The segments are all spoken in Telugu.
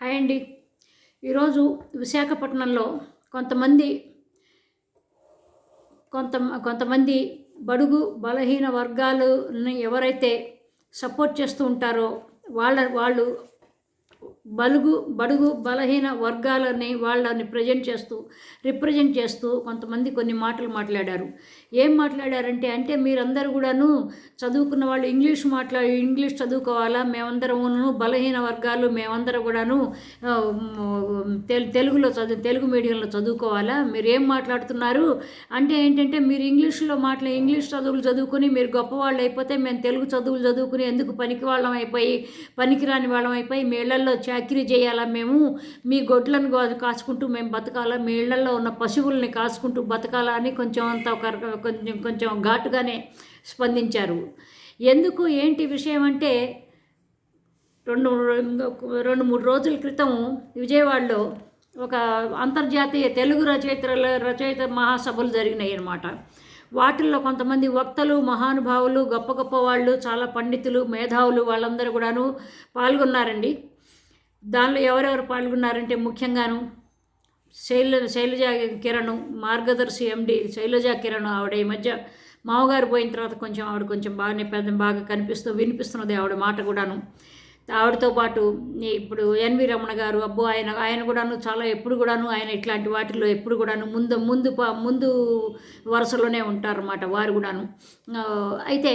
హాయ్ అండి. ఈరోజు విశాఖపట్నంలో కొంతమంది కొంత కొంతమంది బడుగు బలహీన వర్గాలని ఎవరైతే సపోర్ట్ చేస్తూ ఉంటారో వాళ్ళ వాళ్ళు బలుగు బడుగు బలహీన వర్గాలని వాళ్ళని ప్రజెంట్ చేస్తూ రిప్రజెంట్ చేస్తూ కొంతమంది కొన్ని మాటలు మాట్లాడారు. ఏం మాట్లాడారంటే అంటే మీరందరూ కూడాను చదువుకున్న వాళ్ళు ఇంగ్లీష్ మాట్లా ఇంగ్లీష్ చదువుకోవాలా? మేమందరమును బలహీన వర్గాలు మేమందరం కూడాను తెలు తెలుగులో చదువు తెలుగు మీడియంలో చదువుకోవాలా? మీరు ఏం మాట్లాడుతున్నారు? అంటే ఏంటంటే మీరు ఇంగ్లీష్లో మాట్లా ఇంగ్లీష్ చదువులు చదువుకుని మీరు గొప్పవాళ్ళు అయిపోతే మేము తెలుగు చదువులు చదువుకుని ఎందుకు పనికి వాళ్ళం అయిపోయి పనికిరాని వాళ్ళం అయిపోయి మీ ఇళ్ళలో చాకరీ చేయాలా మేము? మీ గొడ్లను కాచుకుంటూ మేము బతకాలా? మీ ఇళ్ళలో ఉన్న పశువుల్ని కాచుకుంటూ బతకాలా? అని కొంచెం అంత ఒక కొంచెం కొంచెం ఘాటుగానే స్పందించారు. ఎందుకు? ఏంటి విషయం అంటే రెండు రెండు మూడు రోజుల క్రితం విజయవాడలో ఒక అంతర్జాతీయ తెలుగు రచయితల రచయిత మహాసభలు జరిగినాయి అన్నమాట. వాటిల్లో కొంతమంది వక్తలు మహానుభావులు గొప్ప గొప్ప వాళ్ళు చాలా పండితులు మేధావులు వాళ్ళందరూ కూడాను పాల్గొన్నారండి. దానిలో ఎవరెవరు పాల్గొన్నారంటే ముఖ్యంగాను శైల శైలజ కిరణ్ మార్గదర్శి ఎండి శైలజ కిరణ్ ఆవిడ. ఈ మధ్య మామగారు పోయిన తర్వాత కొంచెం ఆవిడ కొంచెం బాగానే పెద్ద బాగా కనిపిస్తూ వినిపిస్తున్నది ఆవిడ మాట కూడాను. ఆవిడతో పాటు ఇప్పుడు ఎన్వి రమణ గారు అబ్బో ఆయన ఆయన కూడాను చాలా ఎప్పుడు కూడాను ఆయన ఇట్లాంటి వాటిల్లో ఎప్పుడు కూడాను ముందు ముందు ముందు వరుసలోనే ఉంటారన్నమాట వారు కూడాను. అయితే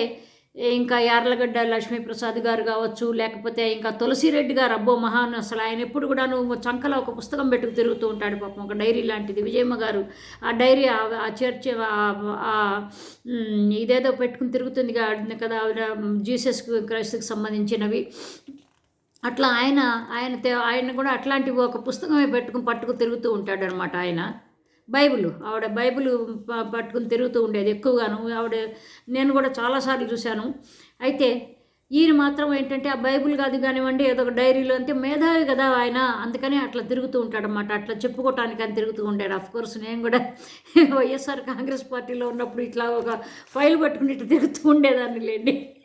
ఇంకా యార్లగడ్డ లక్ష్మీప్రసాద్ గారు కావచ్చు లేకపోతే ఇంకా తులసిరెడ్డి గారు అబ్బో మహాన్ అసలు ఆయన ఎప్పుడు కూడా నువ్వు చంకలో ఒక పుస్తకం పెట్టుకు తిరుగుతూ ఉంటాడు పాపం. ఒక డైరీ లాంటిది. విజయమ్మ గారు ఆ డైరీ ఆ- ఆ చర్చ్ ఇదేదో పెట్టుకుని తిరుగుతుంది కదా ఆవిడ జీసస్ క్రైస్తుకి సంబంధించినవి. అట్లా ఆయన ఆయన తే- ఆయన కూడా అట్లాంటి ఒక పుస్తకమే పెట్టుకుని పట్టుకు తిరుగుతూ ఉంటాడు అనమాట ఆయన. బైబిల్. ఆవిడ బైబిల్ ప- పట్టుకుని తిరుగుతూ ఉండేది ఎక్కువగాను. ఆవిడ నేను కూడా చాలాసార్లు చూశాను. అయితే ఈయన మాత్రం ఏంటంటే ఆ బైబిల్ కాదు కానివ్వండి ఏదో ఒక డైరీలో అంతే మేధావి కదా ఆయన. అందుకని అట్లా తిరుగుతూ ఉంటాడనమాట అట్లా చెప్పుకోవటానికి అని తిరుగుతూ ఉంటాడు అఫ్ కోర్స్ నేను కూడా వైఎస్ఆర్ కాంగ్రెస్ పార్టీలో ఉన్నప్పుడు ఇట్లా ఒక ఫైల్ పట్టుకుని ఇట్లా తిరుగుతూ ఉండేదాన్ని లేండి.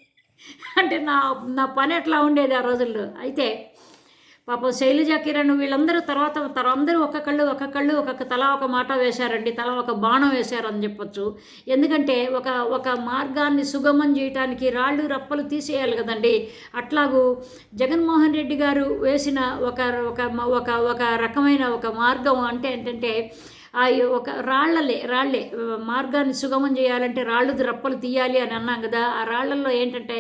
అంటే నా నా పని ఎట్లా ఉండేది ఆ రోజుల్లో. అయితే పాపం శైలజ కిరణ్ వీళ్ళందరూ తర్వాత తర అందరూ ఒక్కొక్కళ్ళు ఒక్కొక్కళ్ళు ఒక్కొక్క తల ఒక మాట వేశారండి. తల ఒక బాణం వేశారని చెప్పొచ్చు. ఎందుకంటే ఒక ఒక మార్గాన్ని సుగమం చేయటానికి రాళ్ళు రప్పలు తీసేయాలి కదండి. అట్లాగూ జగన్మోహన్ రెడ్డి గారు వేసిన ఒక ఒక ఒక ఒక రకమైన ఒక మార్గం అంటే ఏంటంటే ఆ ఒక రాళ్ళలే రాళ్ళే మార్గాన్ని సుగమం చేయాలంటే రాళ్ళు రప్పలు తీయాలి అని అన్నాం కదా. ఆ రాళ్ళలో ఏంటంటే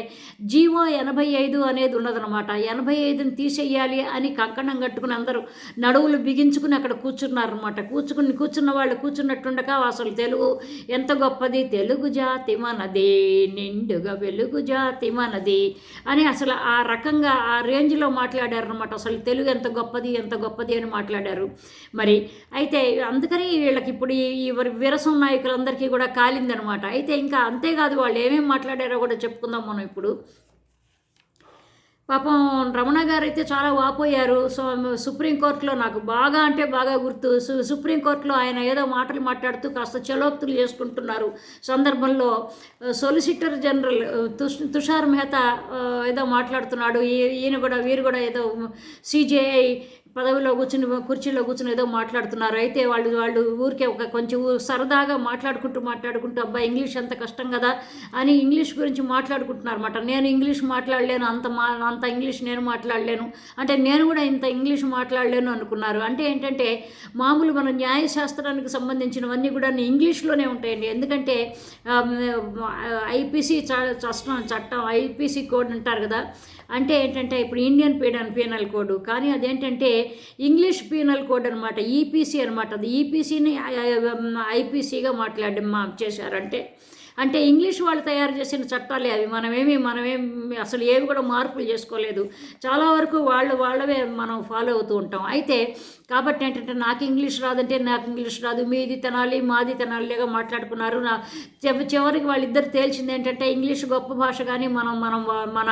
జీవో ఎనభై ఐదు అనేది ఉన్నదనమాట ఎనభై ఐదుని తీసేయాలి అని కంకణం కట్టుకుని అందరూ నడువులు బిగించుకుని అక్కడ కూర్చున్నారనమాట కూర్చుకుని కూర్చున్న వాళ్ళు కూర్చున్నట్టుండగా అసలు తెలుగు ఎంత గొప్పది? తెలుగు జాతి మనది నిండుగా వెలుగు జాతి మనది అని అసలు ఆ రకంగా ఆ రేంజ్లో మాట్లాడారనమాట అసలు తెలుగు ఎంత గొప్పది ఎంత గొప్పది అని మాట్లాడారు. మరి అయితే అందుకని వీళ్ళకి ఇప్పుడు ఈ ఈ విరసం నాయకులందరికీ కూడా కాలిందనమాట. అయితే ఇంకా అంతేకాదు వాళ్ళు ఏమేమి మాట్లాడారో కూడా చెప్పుకుందాం మనం ఇప్పుడు. పాపం రమణ గారు అయితే చాలా వాపోయారు. సో సుప్రీంకోర్టులో నాకు బాగా అంటే బాగా గుర్తు. సు- సుప్రీంకోర్టులో ఆయన ఏదో మాటలు మాట్లాడుతూ కాస్త చలోక్తులు చేసుకుంటున్నారు సందర్భంలో. సొలిసిటర్ జనరల్ తుష్ తుషార్ మెహతా ఏదో మాట్లాడుతున్నాడు. ఈ- ఈయన కూడా వీరు కూడా ఏదో సిజేఐ పదవిలో కూర్చుని కుర్చీలో కూర్చుని ఏదో మాట్లాడుతున్నారు. అయితే వాళ్ళు వాళ్ళు ఊరికే ఒక కొంచెం సరదాగా మాట్లాడుకుంటూ మాట్లాడుకుంటూ అబ్బాయి ఇంగ్లీష్ అంత కష్టం కదా అని ఇంగ్లీష్ గురించి మాట్లాడుకుంటున్నారు అనమాట నేను ఇంగ్లీష్ మాట్లాడలేను అంత మా అంత ఇంగ్లీష్ నేను మాట్లాడలేను. అంటే నేను కూడా ఇంత ఇంగ్లీష్ మాట్లాడలేను అనుకున్నారు. అంటే ఏంటంటే మామూలు మన న్యాయశాస్త్రానికి సంబంధించినవన్నీ కూడా ఇంగ్లీష్లోనే ఉంటాయండి. ఎందుకంటే ఐపీసీ చట్టం చట్టం ఐపీసీ కోడ్ అంటారు కదా. అంటే ఏంటంటే ఇప్పుడు ఇండియన్ పీడన్ పీనల్ కోడ్. కానీ అదేంటంటే ఇంగ్లీష్ పీనల్ కోడ్ అనమాట ఈపీసీ అనమాట అది ఈపీసీని ఐపీసీగా మాట్లాడడం మా చేశారంటే అంటే ఇంగ్లీష్ వాళ్ళు తయారు చేసిన చట్టాలే అవి. మనమేమి మనమేమి అసలు ఏవి కూడా మార్పులు చేసుకోలేదు. చాలా వరకు వాళ్ళు వాళ్ళవే మనం ఫాలో అవుతూ ఉంటాం. అయితే కాబట్టి ఏంటంటే నాకు ఇంగ్లీష్ రాదంటే నాకు ఇంగ్లీష్ రాదు. మీది తినాలి మాది తినాలిగా మాట్లాడుకున్నారు. నా చివరికి వాళ్ళిద్దరు తేల్చింది ఏంటంటే ఇంగ్లీష్ గొప్ప భాష కానీ మనం మనం మన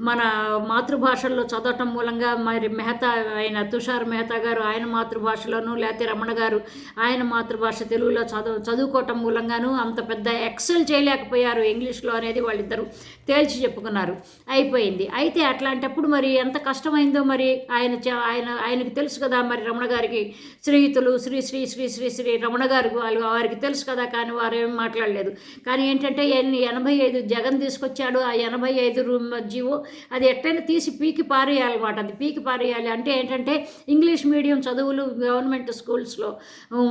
మన మాతృభాషల్లో చదవటం మూలంగా మరి మెహతా ఆయన తుషార్ మెహతా గారు ఆయన మాతృభాషలోను లేకపోతే రమణ గారు ఆయన మాతృభాష తెలుగులో చదువు చదువుకోవటం మూలంగాను అంత పెద్ద ఎక్సెల్ చేయలేకపోయారు ఇంగ్లీష్లో అనేది వాళ్ళిద్దరూ తేల్చి చెప్పుకున్నారు. అయిపోయింది. అయితే అట్లాంటప్పుడు మరి ఎంత కష్టమైందో మరి ఆయన ఆయన ఆయనకు తెలుసు కదా మరి రమణ గారికి స్నేహితులు శ్రీ శ్రీ శ్రీ శ్రీ శ్రీ రమణ గారు వాళ్ళు వారికి తెలుసు కదా కానీ వారు ఏం మాట్లాడలేదు. కానీ ఏంటంటే ఎనభై ఐదు జగన్ తీసుకొచ్చాడు. ఆ ఎనభై ఐదు రూమ్ జీవో అది ఎట్టయినా తీసి పీకి పారేయాలన్నమాట. అది పీకి పారేయాలి అంటే ఏంటంటే ఇంగ్లీష్ మీడియం చదువులు గవర్నమెంట్ స్కూల్స్లో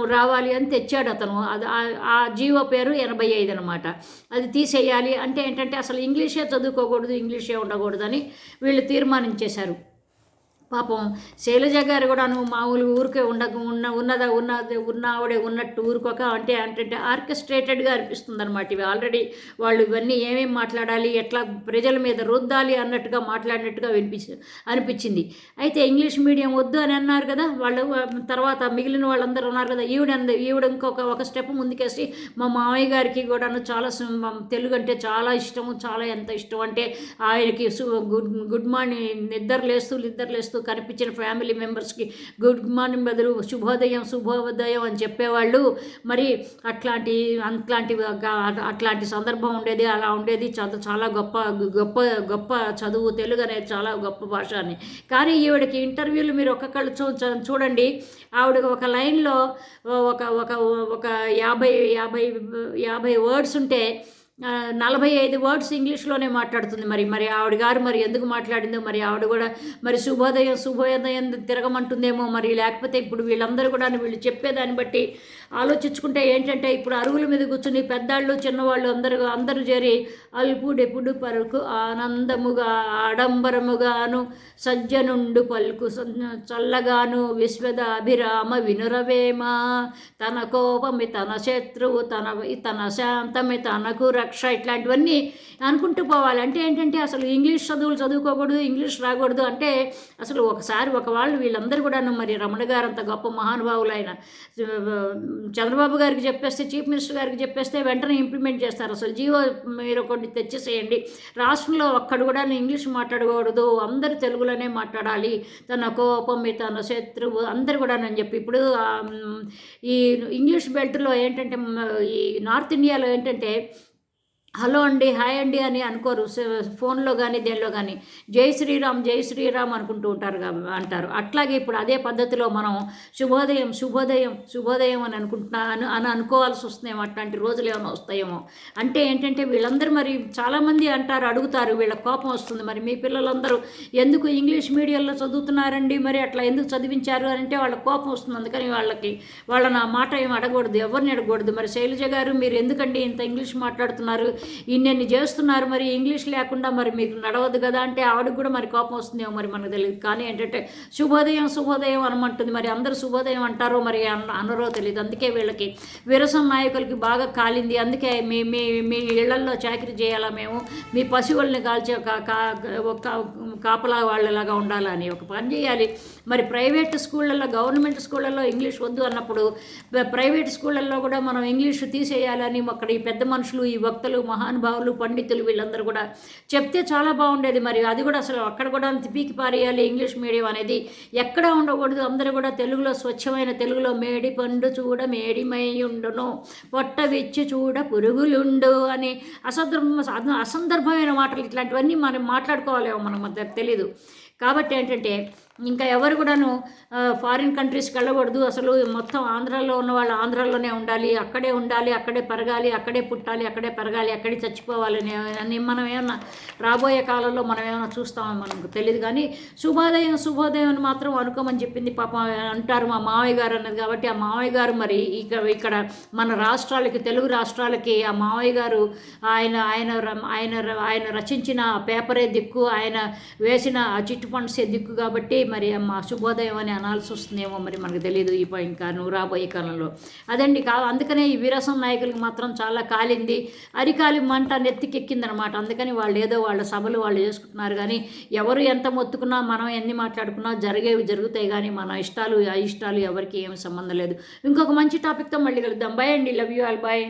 రావాలి అని తెచ్చాడు అతను. అది ఆ జీవో పేరు ఎనభై ఐదు అనమాట అది తీసేయాలి అంటే ఏంటంటే అసలు ఇంగ్లీషే చదువుకోకూడదు ఇంగ్లీషే ఉండకూడదని వీళ్ళు తీర్మానించేశారు. పాపం శైలజ గారు కూడాను మామూలు ఊరికే ఉండ ఉన్న ఉన్నదా ఉన్నది ఉన్న ఆవిడే ఉన్నట్టు ఊరుకోక అంటే అంటే ఆర్కెస్ట్రేటెడ్గా అనిపిస్తుంది అనమాట ఇవి. ఆల్రెడీ వాళ్ళు ఇవన్నీ ఏమేమి మాట్లాడాలి ఎట్లా ప్రజల మీద రుద్దాలి అన్నట్టుగా మాట్లాడినట్టుగా వినిపించి అనిపించింది. అయితే ఇంగ్లీష్ మీడియం వద్దు అని అన్నారు కదా వాళ్ళు తర్వాత మిగిలిన వాళ్ళందరూ ఉన్నారు కదా ఈవిడ ఈవిడ ఇంకొక ఒక స్టెప్ ముందుకేసి మా మామయ్య గారికి కూడాను చాలా తెలుగు అంటే చాలా ఇష్టము చాలా ఎంత ఇష్టం అంటే ఆయనకి గుడ్ గుడ్ మార్నింగ్ నిద్ర లేస్తూ నిద్ర లేస్తూ కనిపించిన ఫ్యామిలీ మెంబర్స్కి గుడ్ మార్నింగ్ బదులు శుభోదయం శుభోదయం అని చెప్పేవాళ్ళు. మరి అట్లాంటి అట్లాంటి అట్లాంటి సందర్భం ఉండేది అలా ఉండేది. చదువు చాలా గొప్ప గొప్ప గొప్ప చదువు తెలుగు అనేది చాలా గొప్ప భాష అని. కానీ ఈవిడకి ఇంటర్వ్యూలు మీరు ఒక్కొక్కళ్ళు చూ చూడండి. ఆవిడ ఒక లైన్లో ఒక ఒక ఒక యాభై యాభై యాభై వర్డ్స్ ఉంటే నలభై ఐదు వర్డ్స్ ఇంగ్లీష్లోనే మాట్లాడుతుంది మరి. మరి ఆవిడ గారు మరి ఎందుకు మాట్లాడిందో మరి ఆవిడ కూడా మరి శుభోదయం శుభోదయం తిరగమంటుందేమో మరి. లేకపోతే ఇప్పుడు వీళ్ళందరూ కూడా వీళ్ళు చెప్పేదాన్ని బట్టి ఆలోచించుకుంటే ఏంటంటే ఇప్పుడు అరుగుల మీద కూర్చుని పెద్దాళ్ళు చిన్నవాళ్ళు అందరూ అందరూ చేరి అల్పుడెప్పుడు పరుకు ఆనందముగా ఆడంబరముగాను సజ్జనుండు పలుకు చల్లగాను విశ్వద అభిరామ వినురవేమ. తన కోపమి తన శత్రువు తన తన శాంతమి తనకు రక్ష ఇట్లాంటివన్నీ అనుకుంటూ పోవాలి. అంటే ఏంటంటే అసలు ఇంగ్లీష్ చదువులు చదువుకోకూడదు ఇంగ్లీష్ రాకూడదు అంటే అసలు ఒకసారి ఒక వాళ్ళు వీళ్ళందరూ కూడాను మరి రమణ గారు అంత గొప్ప మహానుభావులు ఆయన చంద్రబాబు గారికి చెప్పేస్తే చీఫ్ మినిస్టర్ గారికి చెప్పేస్తే వెంటనే ఇంప్లిమెంట్ చేస్తారు. అసలు జియో మీరు ఒకటి తెచ్చేసేయండి. రాష్ట్రంలో ఒక్కడు కూడా ఇంగ్లీష్ మాట్లాడకూడదు. అందరు తెలుగులోనే మాట్లాడాలి. తన కోపం తన శత్రువు అందరు కూడా అని చెప్పి ఇప్పుడు ఈ ఇంగ్లీష్ బెల్ట్లో ఏంటంటే ఈ నార్త్ ఇండియాలో ఏంటంటే హలో అండి హాయ్ అండి అని అనుకోరు. ఫోన్లో కానీ దేనిలో కానీ జై శ్రీరామ్ జై శ్రీరామ్ అనుకుంటూ ఉంటారు అంటారు. అట్లాగే ఇప్పుడు అదే పద్ధతిలో మనం శుభోదయం శుభోదయం శుభోదయం అని అనుకుంటున్నా అని అనుకోవాల్సి వస్తుందేమో అట్లాంటి రోజులు ఏమైనా వస్తాయేమో. అంటే ఏంటంటే వీళ్ళందరూ మరి చాలామంది అంటారు అడుగుతారు వీళ్ళ కోపం వస్తుంది. మరి మీ పిల్లలందరూ ఎందుకు ఇంగ్లీష్ మీడియంలో చదువుతున్నారండి? మరి అట్లా ఎందుకు చదివించారు అని అంటే వాళ్ళ కోపం వస్తుంది. అందుకని వాళ్ళకి వాళ్ళ నా మాట ఏమి అడగకూడదు ఎవరిని అడగకూడదు. మరి శైలజ గారు మీరు ఎందుకండి ఇంత ఇంగ్లీష్ మాట్లాడుతున్నారు? ఇన్నెన్ని చేస్తున్నారు మరి ఇంగ్లీష్ లేకుండా మరి మీకు నడవద్దు కదా అంటే ఆవిడకి కూడా మరి కోపం వస్తుందేమో మరి మనకు తెలియదు. కానీ ఏంటంటే శుభోదయం శుభోదయం అనమంటుంది మరి అందరూ శుభోదయం అంటారో మరి అనరో తెలియదు అందుకే వీళ్ళకి విరసం నాయకులకి బాగా కాలింది. అందుకే మీ మీ మీ ఇళ్ళల్లో చాకరీ చేయాలా మేము? మీ పశువుల్ని కాల్చే కాపలా వాళ్ళలాగా ఉండాలని ఒక పని చేయాలి. మరి ప్రైవేట్ స్కూళ్ళల్లో గవర్నమెంట్ స్కూళ్ళల్లో ఇంగ్లీష్ వద్దు అన్నప్పుడు ప్రైవేట్ స్కూళ్ళల్లో కూడా మనం ఇంగ్లీష్ తీసేయాలని అక్కడ ఈ పెద్ద మనుషులు ఈ వక్తలు మహానుభావులు పండితులు వీళ్ళందరూ కూడా చెప్తే చాలా బాగుండేది మరి. అది కూడా అసలు అక్కడ కూడా పీకి పారేయాలి ఇంగ్లీష్ మీడియం అనేది. ఎక్కడ ఉండకూడదు. అందరూ కూడా తెలుగులో స్వచ్ఛమైన తెలుగులో మేడి పండు చూడ మేడిమై ఉండును పొట్ట విచ్చి చూడ పురుగులుండు అని అసందర్భ అసందర్భమైన మాటలు ఇట్లాంటివన్నీ మనం మాట్లాడుకోవాలేమో మనకు తెలియదు కాబట్టి ఏంటంటే ఇంకా ఎవరు కూడాను ఫారిన్ కంట్రీస్కి వెళ్ళకూడదు. అసలు మొత్తం ఆంధ్రాలో ఉన్న వాళ్ళు ఆంధ్రాలోనే ఉండాలి అక్కడే ఉండాలి అక్కడే పెరగాలి అక్కడే పుట్టాలి అక్కడే పెరగాలి అక్కడే చచ్చిపోవాలని అని మనం ఏమన్నా రాబోయే కాలంలో మనం ఏమైనా చూస్తామో మనకు తెలియదు కానీ శుభోదయం శుభోదయం అని మాత్రం అనుకోమని చెప్పింది పాప అంటారు మా మావయ్య గారు అన్నది కాబట్టి ఆ మావయ్య గారు మరి ఇక ఇక్కడ మన రాష్ట్రాలకి తెలుగు రాష్ట్రాలకి ఆ మావయ్య గారు ఆయన ఆయన ఆయన ఆయన రచించిన పేపరే దిక్కు. ఆయన వేసిన చిట్ ఫండ్స్ దిక్కు కాబట్టి మరి మా శుభోదయం అని అనాల్సి వస్తుందేమో మరి మనకు తెలియదు ఈ ఇంకా నువ్వు రాబోయే కాలంలో. అదండి కా అందుకనే ఈ వీరసం నాయకులకి మాత్రం చాలా కాలింది. అరికాలి మంట నెత్తికెక్కిందనమాట. అందుకని వాళ్ళు ఏదో వాళ్ళ సభలు వాళ్ళు చేసుకుంటున్నారు కానీ ఎవరు ఎంత మొత్తుకున్నా మనం ఎన్ని మాట్లాడుకున్నా జరిగేవి జరుగుతాయి కానీ మన ఇష్టాలు ఇష్టాలు ఎవరికి ఏమి సంబంధం లేదు. ఇంకొక మంచి టాపిక్తో మళ్ళీ కలుద్దాం. బాయ్ అండి. Love you all bye